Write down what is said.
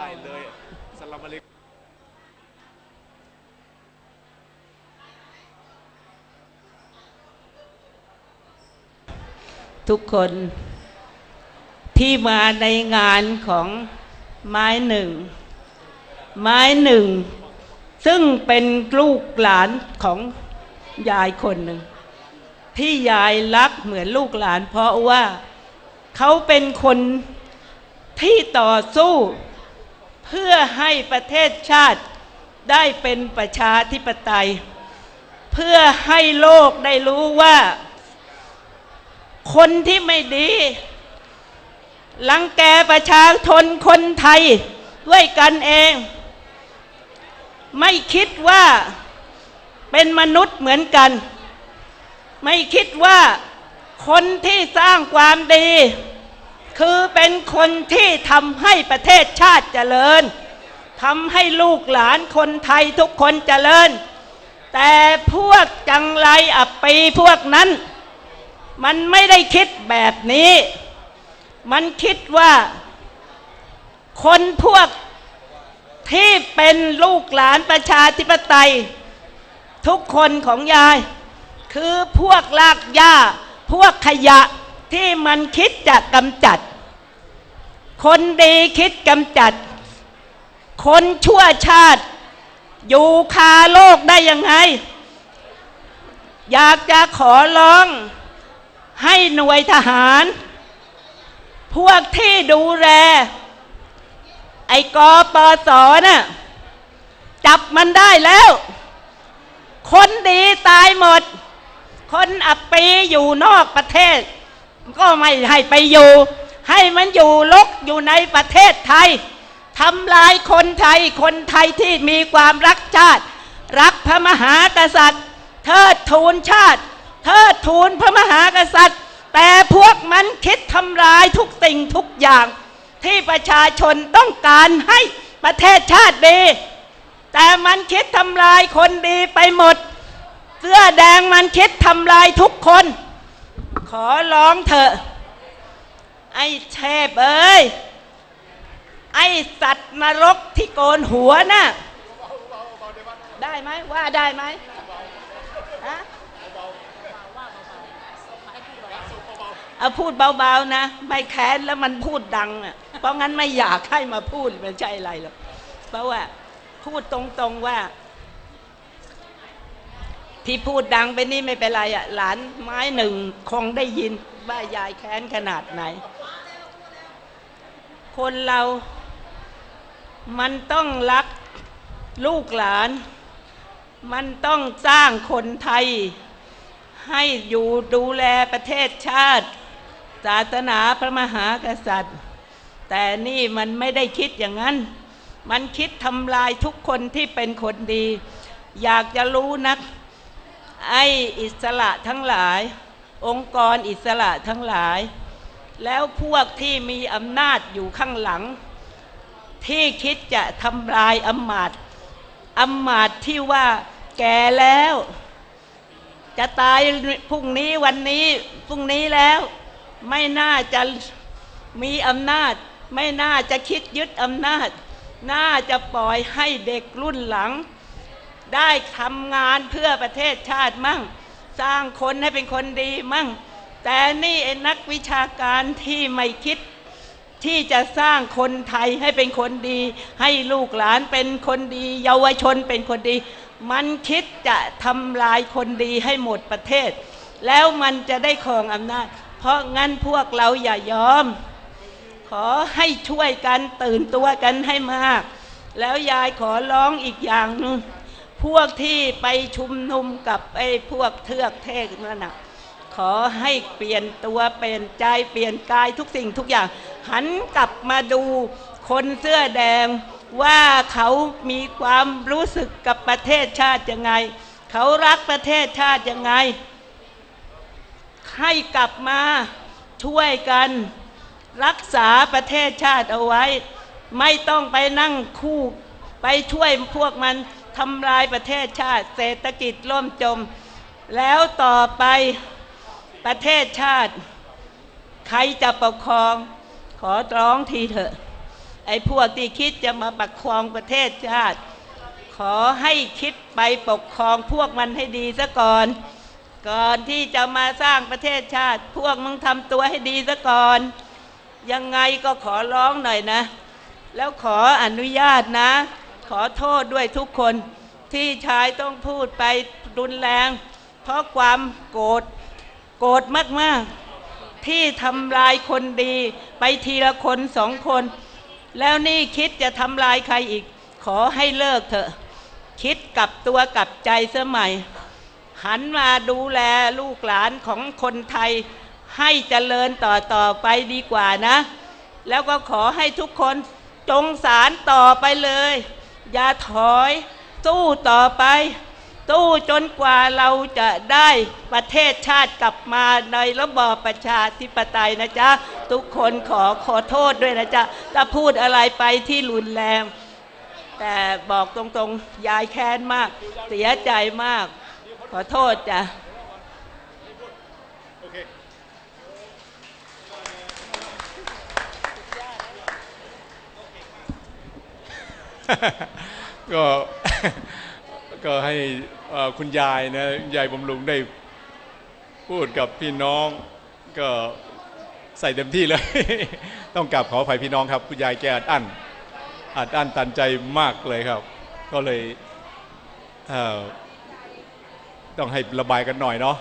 ได้เลยสลามอะลัยกุมทุกคนที่มาในงานของไม้หนึ่ง ไม้หนึ่ง ซึ่งเป็นลูกหลานของยายคนหนึ่ง ที่ยายรักเหมือนลูกหลาน เพราะว่าเขาเป็นคนที่ต่อสู้ เพื่อให้ประเทศชาติได้เป็นประชาธิปไตย เพื่อให้โลกได้รู้ว่า คนที่ไม่ดีลังแกประชาชนคนไทยด้วยกันเอง ไม่คิดว่าเป็นมนุษย์เหมือนกัน ไม่คิดว่าคนที่สร้างความดี คือเป็นคนที่ทำให้ประเทศชาติเจริญทำให้ลูกหลานคนไทยทุกคนเจริญ แต่พวกจังไรอับปีพวกนั้น มันไม่ได้คิดแบบนี้ มันคิดว่า คนพวกที่เป็นลูกหลานประชาธิปไตย ทุกคนของยาย คือพวกลากหญ้า พวกขยะที่มันคิดจะกำจัด คนดีคิดกำจัด คนชั่วชาติ อยู่คาโลกได้ยังไง อยากจะขอร้อง ให้หน่วยทหาร พวกที่ดูแล ไอ้กอปอสอน่ะ จับมันได้แล้ว คนดีตายหมด คนอับปีอยู่นอกประเทศ ก็ไม่ให้ไปอยู่ ให้มันอยู่ลกอยู่ในประเทศไทยทำลายคนไทยคนไทยที่มีความรักชาติ รักพระมหากษัตริย์ เทิดทูนชาติ เทิดทูนพระมหากษัตริย์ แต่พวกมันคิดทำลายทุกสิ่งทุกอย่าง ที่ประชาชนต้องการให้ประเทศชาติดี แต่มันคิดทำลายคนดีไปหมด เสื้อแดงมันคิดทำลายทุกคน ขอร้องเถอะ ไอ้เทพเอ้ย ไอ้สัตว์นรกที่โกนหัวน่ะ ได้ไหมว่าได้ไหมฮะเอาพูดเบาๆนะ ไม่แค้นแล้วมันพูดดังอะ เพราะงั้นไม่อยากให้มาพูดไม่ใช่อะไรหรอก เพราะว่าพูดตรงๆว่า ที่พูดดังไปนี่ไม่เป็นไรอะ หลานไม้หนึ่งคงได้ยินว่ายายแค้นขนาดไหน คนเรามันต้องรักลูกหลาน มันต้องสร้างคนไทย ให้อยู่ดูแลประเทศชาติ ศาสนาพระมหากษัตริย์ แต่นี่มันไม่ได้คิดอย่างนั้น มันคิดทำลายทุกคนที่เป็นคนดี อยากจะรู้นัก ไอ้อิสระทั้งหลาย องค์กรอิสระทั้งหลาย แล้วพวกที่มีอำนาจอยู่ข้างหลัง ที่คิดจะทำลายอำมาตย์อำมาตย์ที่ว่าแก่แล้ว จะตายพรุ่งนี้วันนี้พรุ่งนี้แล้ว ไม่น่าจะมีอำนาจ ไม่น่าจะคิดยึดอำนาจ น่าจะปล่อยให้เด็กรุ่นหลัง ได้ทำงานเพื่อประเทศชาติมั่ง สร้างคนให้เป็นคนดีมั่ง แต่นี่นักวิชาการที่ไม่คิดที่จะสร้างคนไทยให้เป็นคนดี ให้ลูกหลานเป็นคนดี เยาวชนเป็นคนดี มันคิดจะทำลายคนดีให้หมดประเทศ แล้วมันจะได้ครองอำนาจ เพราะงั้นพวกเราอย่ายอม ขอให้ช่วยกันตื่นตัวกันให้มาก แล้วยายขอร้องอีกอย่างนึงพวกที่ไปชุมนุมกับไอ้พวกเทือกเทกนั่นน่ะ ขอให้เปลี่ยนตัวเปลี่ยนใจเปลี่ยนกายทุกสิ่งทุกอย่าง หันกลับมาดูคนเสื้อแดงว่าเขามีความรู้สึกกับประเทศชาติยังไง เขารักประเทศชาติยังไง ให้กลับมาช่วยกัน รักษาประเทศชาติเอาไว้ ไม่ต้องไปนั่งคู่ไปช่วยพวกมันทำลายประเทศชาติ เศรษฐกิจล่มจม แล้วต่อไป ประเทศชาติ ใครจะปกครอง ขอร้องทีเถอะ ไอ้พวกที่คิดจะมาปกครองประเทศชาติ ขอให้คิดไปปกครองพวกมันให้ดีซะก่อน ก่อนที่จะมาสร้างประเทศชาติ พวกมึงทำตัวให้ดีซะก่อน ยังไงก็ขอร้องหน่อยนะ แล้วขออนุญาตนะ ขอโทษด้วยทุกคนที่ชายต้องพูดไปรุนแรง เพราะความโกรธ โกรธมากๆ ที่ทำลายคนดี ไปทีละคนสองคน แล้วนี่คิดจะทำลายใครอีก ขอให้เลิกเถอะ คิดกลับตัวกลับใจเสมัย หันมาดูแลลูกหลานของคนไทย ให้เจริญต่อต่อไปดีกว่านะ แล้วก็ขอให้ทุกคนจงสารต่อไปเลย อย่าถอย สู้ต่อไป สู้จนกว่าเราจะได้ประเทศชาติกลับมาในระบอบประชาธิปไตยนะจ๊ะ ทุกคนขอขอโทษด้วยนะจ๊ะ ถ้าพูดอะไรไปที่รุนแรง แต่บอกตรงๆ ยายแค้นมาก เสียใจมาก ขอโทษจ้ะก็ ก็ให้คุณยายนะยายบำรุงได้พูดกับพี่น้องก็ใส่เต็มที่เลย ต้องกราบขออภัยพี่น้องครับ คุณยายแกอัดอั้นอัดอั้นตันใจมากเลยครับ ก็เลยเต้องให้ระบายกันหน่อยเนาะ